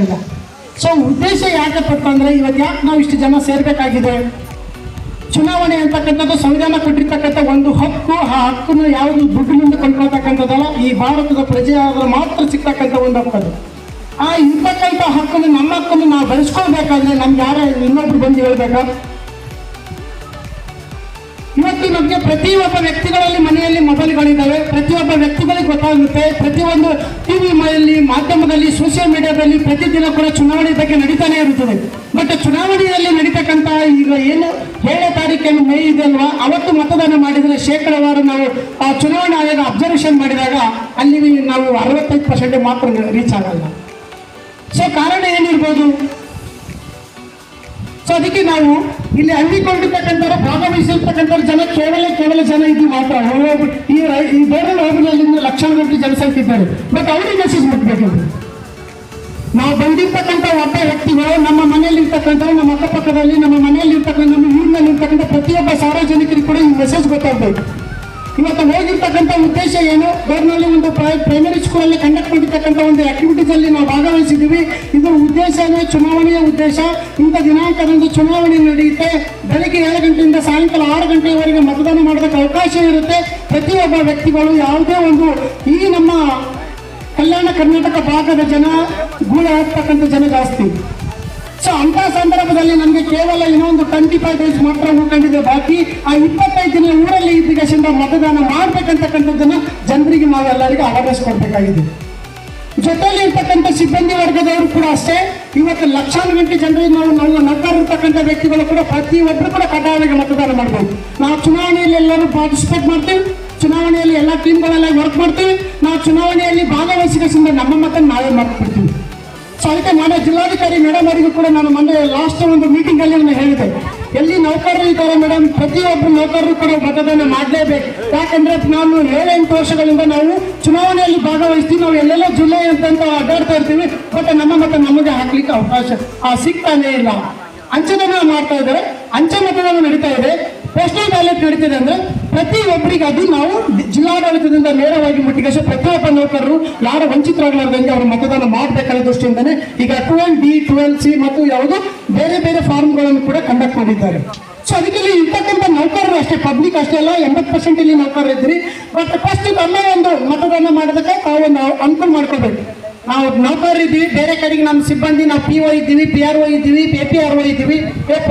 ಆಗ್ತಾ ಇಲ್ಲ. ಸೊ ಉದ್ದೇಶ ಯಾಕಪ್ಪ ಅಂದ್ರೆ ಇವತ್ತು ಯಾಕೆ ನಾವು ಇಷ್ಟು ಜನ ಸೇರ್ಬೇಕಾಗಿದೆ? ಚುನಾವಣೆ ಅಂತಕ್ಕಂಥದ್ದು ಸಂವಿಧಾನ ಕೊಟ್ಟಿರ್ತಕ್ಕಂಥ ಒಂದು ಹಕ್ಕು, ಆ ಹಕ್ಕನ್ನು ಯಾವುದು ದುಡ್ಡಿನಿಂದ ಕೊಂಡ್ಕೊಳ್ತಕ್ಕಂಥದ್ದಲ್ಲ, ಈ ಭಾರತದ ಪ್ರಜೆಯಾದರೂ ಮಾತ್ರ ಸಿಗ್ತಕ್ಕಂಥ ಒಂದು ಹಕ್ಕು ಅದು. ಆ ಇರ್ತಕ್ಕಂಥ ಹಕ್ಕನ್ನು, ನಮ್ಮ ಹಕ್ಕನ್ನು ನಾವು ಬೆಳೆಸ್ಕೊಳ್ಬೇಕಾದ್ರೆ ನಮ್ಗೆ ಯಾರ ಇನ್ನೊಬ್ರು ಬಂದು ಹೇಳ್ಬೇಕಾ? ಇವತ್ತು ನಮಗೆ ಪ್ರತಿಯೊಬ್ಬ ವ್ಯಕ್ತಿಗಳಲ್ಲಿ ಮನೆಯಲ್ಲಿ ಮೊಬೈಲ್ಗಳಿದ್ದಾವೆ ಪ್ರತಿಯೊಬ್ಬ ವ್ಯಕ್ತಿಗಳಿಗೆ ಗೊತ್ತಾಗುತ್ತೆ. ಪ್ರತಿಯೊಂದು ಟಿವಿ ಮನೆಯಲ್ಲಿ, ಮಾಧ್ಯಮದಲ್ಲಿ ಸೋಷಿಯಲ್ ಮೀಡಿಯಾದಲ್ಲಿ ಪ್ರತಿದಿನ ಕೂಡ ಚುನಾವಣೆ ಬಗ್ಗೆ ನಡೀತಾನೆ ಇರುತ್ತದೆ. ಬಟ್ ಚುನಾವಣೆಯಲ್ಲಿ ನಡೀತಕ್ಕಂತಹ ಈಗ ಏನು ಏಳನೇ ತಾರೀಕೇನು ಮೇ ಇದೆ ಅಲ್ವಾ? ಅವತ್ತು ಮತದಾನ ಮಾಡಿದರೆ ಶೇಕಡವಾರು ನಾವು ಆ ಚುನಾವಣಾ ಆಯೋಗ ಅಬ್ಸರ್ವೇಷನ್ ಮಾಡಿದಾಗ ಅಲ್ಲಿ ನಾವು ಅರವತ್ತೈದು ಪರ್ಸೆಂಟ್ ಮಾತ್ರ ರೀಚ್ ಆಗಲ್ಲ. ಸೊ ಕಾರಣ ಏನಿರ್ಬೋದು? ಸೊ ಅದಕ್ಕೆ ನಾವು ಇಲ್ಲಿ ಹಂಚಿಕೊಂಡಿರ್ತಕ್ಕಂಥ ಭಾಗವಹಿಸಿರ್ತಕ್ಕಂಥ ಜನ ಕೇವಲ ಕೇವಲ ಜನ ಇದು ಮಾತ್ರ. ಈ ಈ ಬೇರೆ ಹೋಗಿ ಲಕ್ಷಾಂತರ ಗಂಟೆ ಜನಸಂಖ್ಯೆ ಇದ್ದಾರೆ ಬಟ್ ಅವ್ರಿಗೆ ಮೆಸೇಜ್ ಮುಟ್ಬೇಕು. ನಾವು ಬಂದಿರ್ತಕ್ಕಂಥ ಒಬ್ಬ ವ್ಯಕ್ತಿಗಳು ನಮ್ಮ ಮನೆಯಲ್ಲಿ ಇರ್ತಕ್ಕಂಥ ನಮ್ಮ ಅಕ್ಕಪಕ್ಕದಲ್ಲಿ, ನಮ್ಮ ಮನೆಯಲ್ಲಿ ಇರ್ತಕ್ಕಂಥ ನಮ್ಮ ಊರಿನಲ್ಲಿ ಇರ್ತಕ್ಕಂಥ ಪ್ರತಿಯೊಬ್ಬ ಸಾರ್ವಜನಿಕರಿಗೆ ಕೂಡ ಈ ಮೆಸೇಜ್ ಗೊತ್ತಾಗಬೇಕು. ಇವತ್ತು ಹೋಗಿರ್ತಕ್ಕಂಥ ಉದ್ದೇಶ ಏನು? ಬೇರ್ನಲ್ಲಿ ಒಂದು ಪ್ರೈಮರಿ ಸ್ಕೂಲಲ್ಲಿ ಕಂಡಕ್ಟ್ ಮಾಡಿರ್ತಕ್ಕಂಥ ಒಂದು ಆಕ್ಟಿವಿಟೀಸ್ ಅಲ್ಲಿ ನಾವು ಭಾಗವಹಿಸಿದ್ದೀವಿ. ಇದು ಉದ್ದೇಶ ಚುನಾವಣೆಯ ಉದ್ದೇಶ. ಇಂಥ ದಿನಾಂಕದಂದು ಚುನಾವಣೆ ನಡೆಯುತ್ತೆ. ಬೆಳಗ್ಗೆ ಏಳು ಗಂಟೆಯಿಂದ ಸಾಯಂಕಾಲ ಆರು ಗಂಟೆಯವರೆಗೆ ಮತದಾನ ಮಾಡೋದಕ್ಕೆ ಅವಕಾಶ ಇರುತ್ತೆ. ಪ್ರತಿಯೊಬ್ಬ ವ್ಯಕ್ತಿಗಳು ಯಾವುದೇ ಒಂದು ಈ ನಮ್ಮ ಕಲ್ಯಾಣ ಕರ್ನಾಟಕ ಭಾಗದ ಜನ ಗೂಳೆ ಹಾಕ್ತಕ್ಕಂಥ ಜನ ಜಾಸ್ತಿ. ಸೊ ಅಂತ ಸಂದರ್ಭದಲ್ಲಿ ನಮಗೆ ಕೇವಲ ಇನ್ನೊಂದು ಟ್ವೆಂಟಿ ಫೈವ್ ಡೇಸ್ ಮಾತ್ರ ಉಳ್ಕೊಂಡಿದೆ ಬಾಕಿ ಆ ಇಪ್ಪತ್ತೈದು ದಿನ ಊರಲ್ಲಿ ಇದ್ದಕ್ಕಿಂತ ಮತದಾನ ಮಾಡ್ಬೇಕಂತಕ್ಕಂಥದ್ದನ್ನ ಜನರಿಗೆ ನಾವೆಲ್ಲರಿಗೂ ಅವೇರ್ನೆಸ್ ಕೊಡಬೇಕಾಗಿದೆ. ಜೊತೆಯಲ್ಲಿ ಇರ್ತಕ್ಕಂಥ ಸಿಬ್ಬಂದಿ ವರ್ಗದವರು ಕೂಡ ಅಷ್ಟೇ. ಇವತ್ತು ಲಕ್ಷಾಂತರ ಗಂಟೆ ಜನರಿಗೆ ನಾವು ನಾವು ಇರ್ತಕ್ಕಂಥ ವ್ಯಕ್ತಿಗಳು ಕೂಡ ಪ್ರತಿಯೊಬ್ಬರು ಕೂಡ ಕಡ್ಡಾಯವಾಗಿ ಮತದಾನ ಮಾಡ್ಬೋದು. ನಾವು ಚುನಾವಣೆಯಲ್ಲಿ ಎಲ್ಲರೂ ಪಾರ್ಟಿಸಿಪೇಟ್ ಮಾಡ್ತೀವಿ. ಚುನಾವಣೆಯಲ್ಲಿ ಎಲ್ಲ ಟೀಮ್ಗಳೆಲ್ಲ ವರ್ಕ್ ಮಾಡ್ತೀವಿ. ನಾವು ಚುನಾವಣೆಯಲ್ಲಿ ಭಾಗವಹಿಸಿದ ನಮ್ಮ ಮತ ನಾವೇ ಮಾಡ್ಬಿಡ್ತೀವಿ ಸೊ ಮಾನ್ಯ ಜಿಲ್ಲಾಧಿಕಾರಿ ಮೇಡಮ್ ಅವರಿಗೂ ಕೂಡ ನಾನು ಮೊನ್ನೆ ಲಾಸ್ಟ್ ಒಂದು ಮೀಟಿಂಗ್ ಅಲ್ಲಿ ನಾನು ಹೇಳಿದೆ. ಎಲ್ಲಿ ನೌಕರರು ಇದ್ದಾರೆ ಮೇಡಮ್? ಪ್ರತಿಯೊಬ್ಬರು ನೌಕರರು ಕೂಡ ಮತದಾನ ಮಾಡಲೇಬೇಕು. ಯಾಕಂದ್ರೆ ನಾನು ಏಳೆಂಟು ವರ್ಷಗಳಿಂದ ನಾವು ಚುನಾವಣೆಯಲ್ಲಿ ಭಾಗವಹಿಸ್ತೀವಿ. ನಾವು ಎಲ್ಲೆಲ್ಲ ಜಿಲ್ಲೆ ಅಂತ ಅಡ್ಡಾಡ್ತಾ ಇರ್ತೀವಿ. ಬಟ್ ನಮ್ಮ ಮತ ನಮಗೆ ಹಾಕ್ಲಿಕ್ಕೆ ಅವಕಾಶ ಆ ಸಿಗ್ತಾನೆ ಇಲ್ಲ. ಅಂಚೆದಾನ ಮಾಡ್ತಾ ಇದ್ದಾರೆ. ಅಂಚೆ ಮತದಾನ ನಡೀತಾ ಇದೆ. ಪೋಸ್ಟಲ್ ಬ್ಯಾಲೆಟ್ ನಡೀತಿದೆ ಅಂದ್ರೆ ಪ್ರತಿ ನಾವು ಅದು ನಾವು ನೇರವಾಗಿ ಮುಟ್ಟಿಗೆ ಪ್ರತಿಯೊಬ್ಬ ನೌಕರರು ಯಾರು ವಂಚಿತರಾಗಲಾರ್ದಂಗೆ ಅವರು ಮತದಾನ ಮಾಡಬೇಕಾದ ದೃಷ್ಟಿಯಿಂದನೇ ಈಗ ಟ್ವೆಲ್ ಡಿ ಟ್ವೆಲ್ ಸಿ ಮತ್ತು ಯಾವುದೋ ಬೇರೆ ಬೇರೆ ಫಾರ್ಮ್ಗಳನ್ನು ಕೂಡ ಕಂಡಕ್ಟ್ ಮಾಡಿದ್ದಾರೆ. ಸೊ ಅದಕ್ಕೆ ಇರ್ತಕ್ಕಂಥ ನೌಕರರು ಅಷ್ಟೇ ಪಬ್ಲಿಕ್ ಅಷ್ಟೇ ಅಲ್ಲ, ಎಂಬತ್ತು ಪರ್ಸೆಂಟ್ ಇಲ್ಲಿ ನೌಕರರು ಇದ್ರಿ ಬಟ್ ಫಸ್ಟ್ ತಮ್ಮ ಒಂದು ಮತದಾನ ಮಾಡೋದಕ್ಕೆ ತಾವು ಅನುಕೂಲ ಮಾಡ್ಕೋಬೇಕು ನಾವು ನೌಕರರು ಇದ್ದೀವಿ, ಬೇರೆ ಕಡೆಗೆ ನಮ್ಮ ಸಿಬ್ಬಂದಿ, ನಾವು ಪಿ ಒ ಇದ್ದೀವಿ ಪಿ ಆರ್ ಒ ಇದ್ದೀವಿ ಪಿ ಪಿ ಆರ್ ಒ ಇದ್ದೀವಿ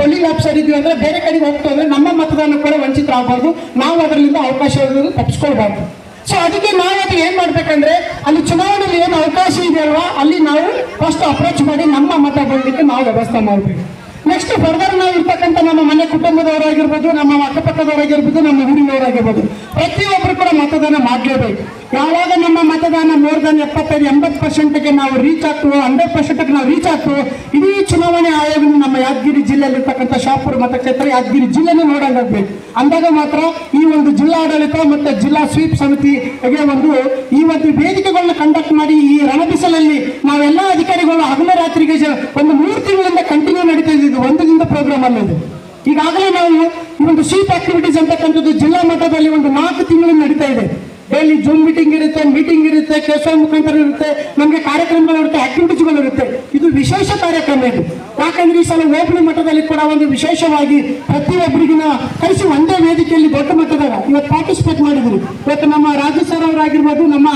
ಪೊಲೀಸ್ ಆಫೀಸರ್ ಇದ್ದೀವಿ ಅಂದ್ರೆ ಬೇರೆ ಕಡೆಗೆ ಹೋಗ್ತಾ ಅಂದರೆ ನಮ್ಮ ಮತದಾನ ಕೂಡ ವಂಚಿತರಾಗಬಾರ್ದು. ನಾವು ಅದರಿಂದ ಅವಕಾಶ ತಪ್ಪಿಸ್ಕೊಳ್ಬಾರ್ದು. ಸೊ ಅದಕ್ಕೆ ನಾವು ಅದು ಏನ್ ಮಾಡ್ಬೇಕಂದ್ರೆ ಅಲ್ಲಿ ಚುನಾವಣೆಯಲ್ಲಿ ಏನು ಅವಕಾಶ ಇದೆಯಲ್ವಾ, ಅಲ್ಲಿ ನಾವು ಫಸ್ಟ್ ಅಪ್ರೋಚ್ ಮಾಡಿ ನಮ್ಮ ಮತ ಬರಲಿಕ್ಕೆ ನಾವು ವ್ಯವಸ್ಥೆ ಮಾಡಬೇಕು ನೆಕ್ಸ್ಟ್ ಫರ್ದರ್ ನಾವು ಇರ್ತಕ್ಕಂಥ ನಮ್ಮ ಮನೆ ಕುಟುಂಬದವರಾಗಿರ್ಬೋದು, ನಮ್ಮ ಅಕ್ಕಪಕ್ಕದವರಾಗಿರ್ಬೋದು, ನಮ್ಮ ಊರಿನವರಾಗಿರ್ಬೋದು ಪ್ರತಿಯೊಬ್ಬರು ಕೂಡ ಮತದಾನ ಮಾಡಲೇಬೇಕು. ಯಾವಾಗ ನಮ್ಮ ಮತದಾನ ಮೋರ್ ದನ್ ಎಪ್ಪತ್ತೈದು, ಎಂಬತ್ತು ಪರ್ಸೆಂಟ್ಗೆ ನಾವು ರೀಚ್ ಆಗ್ತೀವೋ ಹಂಡ್ರೆಡ್ ಪರ್ಸೆಂಟ್ಗೆ ನಾವು ರೀಚ್ ಆಗ್ತೀವೋ, ಇಡೀ ಚುನಾವಣೆ ಆಯೋಗ ನಮ್ಮ ಯಾದಗಿರಿ ಜಿಲ್ಲೆಯಲ್ಲಿ ಇರ್ತಕ್ಕಂಥ ಶಾಪುರ ಮತಕ್ಷೇತ್ರ ಯಾದಗಿರಿ ಜಿಲ್ಲೆನೇ ನೋಡಂಗಾಗ್ಬೇಕು ಅಂದಾಗ ಮಾತ್ರ ಈ ಒಂದು ಜಿಲ್ಲಾಡಳಿತ ಮತ್ತು ಜಿಲ್ಲಾ ಸ್ವೀಪ್ ಸಮಿತಿಗೆ ಒಂದು ಒಂದು ವೇದಿಕೆಗಳನ್ನ ಕಂಡಕ್ಟ್ ಮಾಡಿ ಈ ರಣಬಿಸಲಲ್ಲಿ ನಾವೆಲ್ಲ ಅಧಿಕಾರಿಗಳು ಹಗಲು ರಾತ್ರಿಗೆ ಒಂದು ಮೂರು ತಿಂಗಳಿಂದ ಕಂಟಿನ್ಯೂ ನಡೀತಾ ಇದ್ದಿದ್ದು ಒಂದು ದಿನದ ಪ್ರೋಗ್ರಾಮ್ ಅನ್ನೋದು ಈಗಾಗಲೇ ನಾವು ಈ ಒಂದು ಸ್ವೀಪ್ ಆಕ್ಟಿವಿಟೀಸ್ ಅಂತಕ್ಕಂಥದ್ದು ಜಿಲ್ಲಾ ಮಟ್ಟದಲ್ಲಿ ಒಂದು ನಾಲ್ಕು ತಿಂಗಳು ನಡೀತಾ ಇದೆ. ಡೈಲಿ ಜೂಮ್ ಮೀಟಿಂಗ್ ಇರುತ್ತೆ ಮೀಟಿಂಗ್ ಇರುತ್ತೆ ಕೇಶವ ಮುಖಾಂತರ ಇರುತ್ತೆ, ನಮಗೆ ಕಾರ್ಯಕ್ರಮಗಳು ಇರುತ್ತೆ ಆಕ್ಟಿವಿಟೀಸ್ಗಳು ಇರುತ್ತೆ. ಇದು ವಿಶೇಷ ಕಾರ್ಯಕ್ರಮ ಇದು. ಯಾಕಂದ್ರೆ ಈ ಸಲ ಹೋಬಳಿ ಮಟ್ಟದಲ್ಲಿ ಕೂಡ ಒಂದು ವಿಶೇಷವಾಗಿ ಪ್ರತಿಯೊಬ್ಬರಿಗಿನ ಕಳಿಸಿ ಒಂದೇ ವೇದಿಕೆಯಲ್ಲಿ ದೊಡ್ಡ ಮಟ್ಟದಾಗ ಇವತ್ತು ಪಾರ್ಟಿಸಿಪೇಟ್ ಮಾಡಿದ್ರು. ಇವತ್ತು ನಮ್ಮ ರಾಜ್ಯ ಸರ್ ಅವರಾಗಿರ್ಬೋದು, ನಮ್ಮ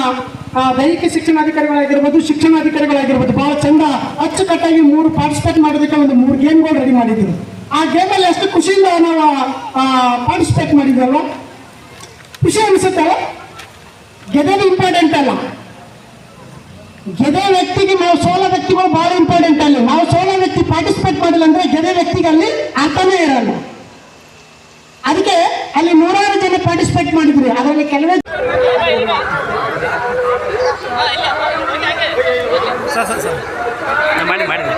ದೈಹಿಕ ಶಿಕ್ಷಣಾಧಿಕಾರಿಗಳಾಗಿರ್ಬೋದು ಶಿಕ್ಷಣಾಧಿಕಾರಿಗಳಾಗಿರ್ಬೋದು, ಬಹಳ ಚಂದ ಅಚ್ಚುಕಟ್ಟಾಗಿ ಮೂರು ಪಾರ್ಟಿಸಿಪೇಟ್ ಮಾಡೋದಕ್ಕೆ ಒಂದು ಮೂರು ಗೇಮ್ಗಳು ರೆಡಿ ಮಾಡಿದ್ರು. ಆ ಗೇಮಲ್ಲಿ ಎಷ್ಟು ಖುಷಿಯಿಂದ ನಾವು ಪಾರ್ಟಿಸಿಪೇಟ್ ಮಾಡಿದ್ವಲ್ವ? ಖುಷಿ ಅನಿಸುತ್ತೆ ಗೆದೆದು ಇಂಪಾರ್ಟೆಂಟ್ ಅಲ್ಲ. ಗೆದೆ ವ್ಯಕ್ತಿಗೆ ನಾವು ಸೋಲ ವ್ಯಕ್ತಿಗಳು ಬಹಳ ಇಂಪಾರ್ಟೆಂಟ್ ಅಲ್ಲ. ನಾವು ಸೋಲ ವ್ಯಕ್ತಿ ಪಾರ್ಟಿಸಿಪೇಟ್ ಮಾಡಿಲ್ಲ ಅಂದ್ರೆ ಗೆದೆ ವ್ಯಕ್ತಿಗೆ ಅಲ್ಲಿ ಅರ್ಥನೇ ಇರಲ್ಲ. ಅದಕ್ಕೆ ಅಲ್ಲಿ ನೂರಾರು ಜನ ಪಾರ್ಟಿಸಿಪೇಟ್ ಮಾಡಿದ್ರಿ. ಅದರಲ್ಲಿ ಕೆಲವೇ ಸರ್ ಸರ್ ಸರ್. ಮಾಡಿ ಮಾಡಿ ಿ.